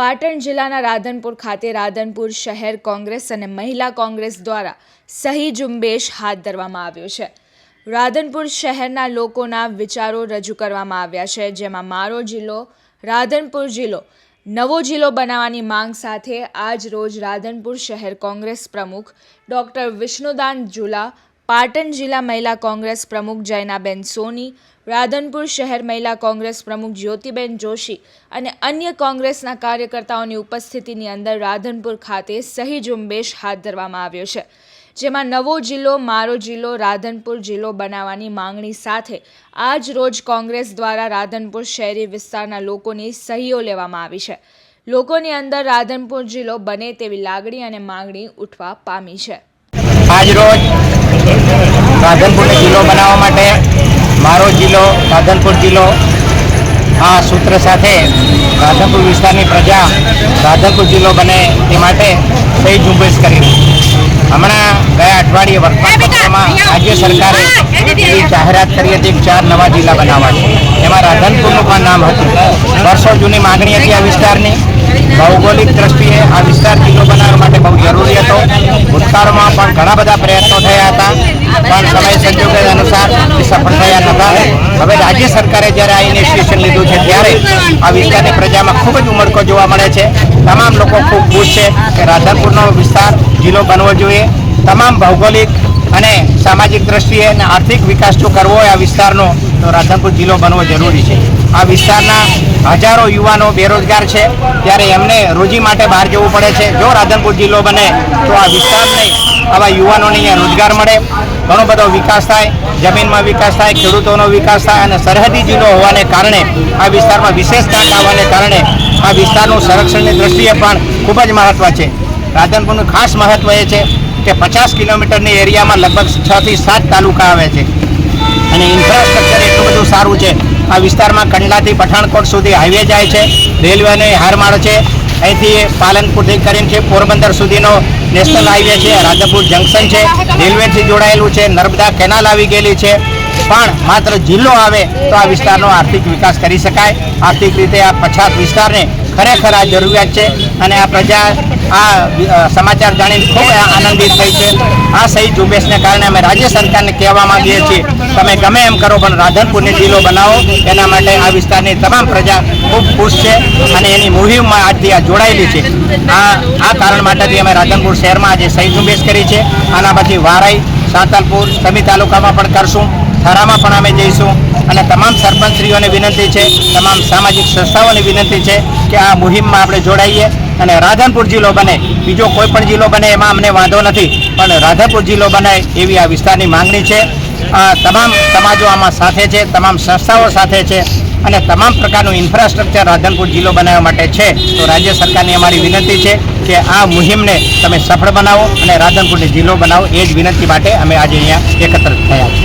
પાટણ જિલ્લાના રાધનપુર ખાતે રાધનપુર શહેર કોંગ્રેસ અને મહિલા કોંગ્રેસ દ્વારા સહી ઝુંબેશ હાથ ધરવામાં આવ્યો છે. રાધનપુર શહેરના લોકોના વિચારો રજૂ કરવામાં આવ્યા છે, જેમાં મારો જિલ્લો, રાધનપુર જિલ્લો, નવો જિલ્લો બનાવવાની માંગ સાથે આજ રોજ રાધનપુર શહેર કોંગ્રેસ પ્રમુખ ડૉક્ટર વિષ્ણુદાન ઝુલા પાટણ જિલ્લા મહિલા કોંગ્રેસ પ્રમુખ જૈનાબેન સોની, રાધનપુર શહેર મહિલા કોંગ્રેસ પ્રમુખ જ્યોતિબેન જોશી અને અન્ય કોંગ્રેસના કાર્યકર્તાઓની ઉપસ્થિતિની અંદર રાધનપુર ખાતે સહી ઝુંબેશ હાથ ધરવામાં આવ્યો છે, જેમાં નવો જિલ્લો, મારો જિલ્લો, રાધનપુર જિલ્લો બનાવવાની માંગણી સાથે આજ રોજ કોંગ્રેસ દ્વારા રાધનપુર શહેરી વિસ્તારના લોકોની સહીઓ લેવામાં આવી છે. લોકોની અંદર રાધનપુર જિલ્લો બને તેવી લાગણી અને માંગણી ઉઠવા પામી છે. આજ રોજ રાધનપુરને જિલ્લો બનાવવા માટે મારો જિલ્લો રાધનપુર જિલ્લો આ સૂત્ર સાથે રાધનપુર વિસ્તારની પ્રજા રાધનપુર જિલ્લો બને તે માટે સહી ઝુંબેશ કરી હમણાં ગયા અઠવાડિયે વર્તમાનપત્રમાં રાજ્ય સરકારે એવી જાહેરાત કરી હતી કે ચાર નવા જિલ્લા બનાવવા છે. એમાં રાધનપુરનું પણ નામ હતું. વર્ષો જૂની માગણી હતી આ વિસ્તારની. ભૌગોલિક દ્રષ્ટિએ આ વિસ્તાર જિલ્લો બનાવવા માટે બહુ જરૂરી હતો ભૂતકાળમાં પણ ઘણા બધા પ્રયત્નો થયા હતા પણ સમય સંજોગે અનુસાર એ સફળ થયા નહોતા હવે રાજ્ય સરકારે જ્યારે આ ઇનિશિએશન લીધું છે ત્યારે આ વિસ્તારની પ્રજામાં ખૂબ જ ઉમળકો જોવા મળે છે. તમામ લોકો ખૂબ ખુશ છે કે રાધનપુરનો વિસ્તાર જિલ્લો બનવો જોઈએ તમામ ભૌગોલિક અને સામાજિક દ્રષ્ટિએ અને આર્થિક વિકાસ જો કરવો હોય આ વિસ્તારનો તો રાધનપુર જિલ્લો બનવો જરૂરી છે. આ વિસ્તારના હજારો યુવાનો બેરોજગાર છે. ત્યારે એમને રોજી માટે બહાર જવું પડે છે. જો રાધનપુર જિલ્લો બને, તો આ વિસ્તારને આવા યુવાનોને અહીંયા રોજગાર મળે. ઘણો બધો વિકાસ થાય. જમીનમાં વિકાસ થાય, ખેડૂતોનો વિકાસ થાય અને સરહદી જિલ્લો હોવાને કારણે આ વિસ્તારમાં વિશેષ તાક આવવાને કારણે આ વિસ્તારનું સંરક્ષણની દ્રષ્ટિએ પણ ખૂબ જ મહત્ત્વ છે. રાધનપુરનું ખાસ મહત્ત્વ એ છે કે પચાસ કિલોમીટરની એરિયામાં લગભગ છથી સાત તાલુકા આવે છે. અને ઇન્ફ્રાસ્ટ્રક્ચર એટલું બધું સારું છે. આ વિસ્તારમાં કંડલાથી પઠાણકોટ સુધી હાઈવે જાય છે. રેલવેનો હારમાળ છે. અહીંથી પાલનપુરથી કરીને છે પોરબંદર સુધીનો નેશનલ હાઈવે છે. રાધપુર જંકશન છે. રેલવેથી જોડાયેલું છે. નર્મદા કેનાલ આવી ગયેલી છે. પણ માત્ર જિલ્લો આવે તો આ વિસ્તારનો આર્થિક વિકાસ કરી શકાય. આર્થિક રીતે આ પછાત વિસ્તારને ખરેખર આ જરૂરિયાત છે અને આ પ્રજા આ સમાચાર જાણીને ખૂબ આનંદિત થઈ છે. આ સહી ઝુંબેશને કારણે અમે રાજ્ય સરકારને કહેવા માંગીએ છીએ, તમે ગમે એમ કરો, પણ રાધનપુરને જિલ્લો બનાવો. એના માટે આ વિસ્તારની તમામ પ્રજા ખૂબ ખુશ છે અને એની મુહિમમાં આજથી આ જોડાયેલી છે. આ આ કારણ માટેથી અમે રાધનપુર શહેરમાં આજે સહી ઝુંબેશ કરી છે. આના પછી વારાઈ, સાંતલપુર સમી તાલુકામાં પણ કરશું. થરામાં પણ અમે જઈશું. અને તમામ સરપંચશ્રીઓને વિનંતી છે, તમામ સામાજિક સંસ્થાઓને વિનંતી છે કે આ મુહિમમાં આપણે જોડાઈએ. અને રાધનપુર જિલ્લો બને, બીજો કોઈ પણ જિલ્લો બને એમાં અમને વાંધો નથી. પણ રાધનપુર જિલ્લો બને એવી આ વિસ્તારની માંગણી છે. આ તમામ સમાજો આમાં સાથે છે, તમામ સંસ્થાઓ સાથે છે. અને તમામ પ્રકારનું ઇન્ફ્રાસ્ટ્રક્ચર રાધનપુર જિલ્લો બનાવવા માટે છે. તો રાજ્ય સરકારની અમારી વિનંતી છે કે આ મુહિમને તમે સફળ બનાવો અને રાધનપુરને જિલ્લો બનાવો, એ જ વિનંતી માટે અમે આજે અહીંયા એકત્ર થયા છીએ.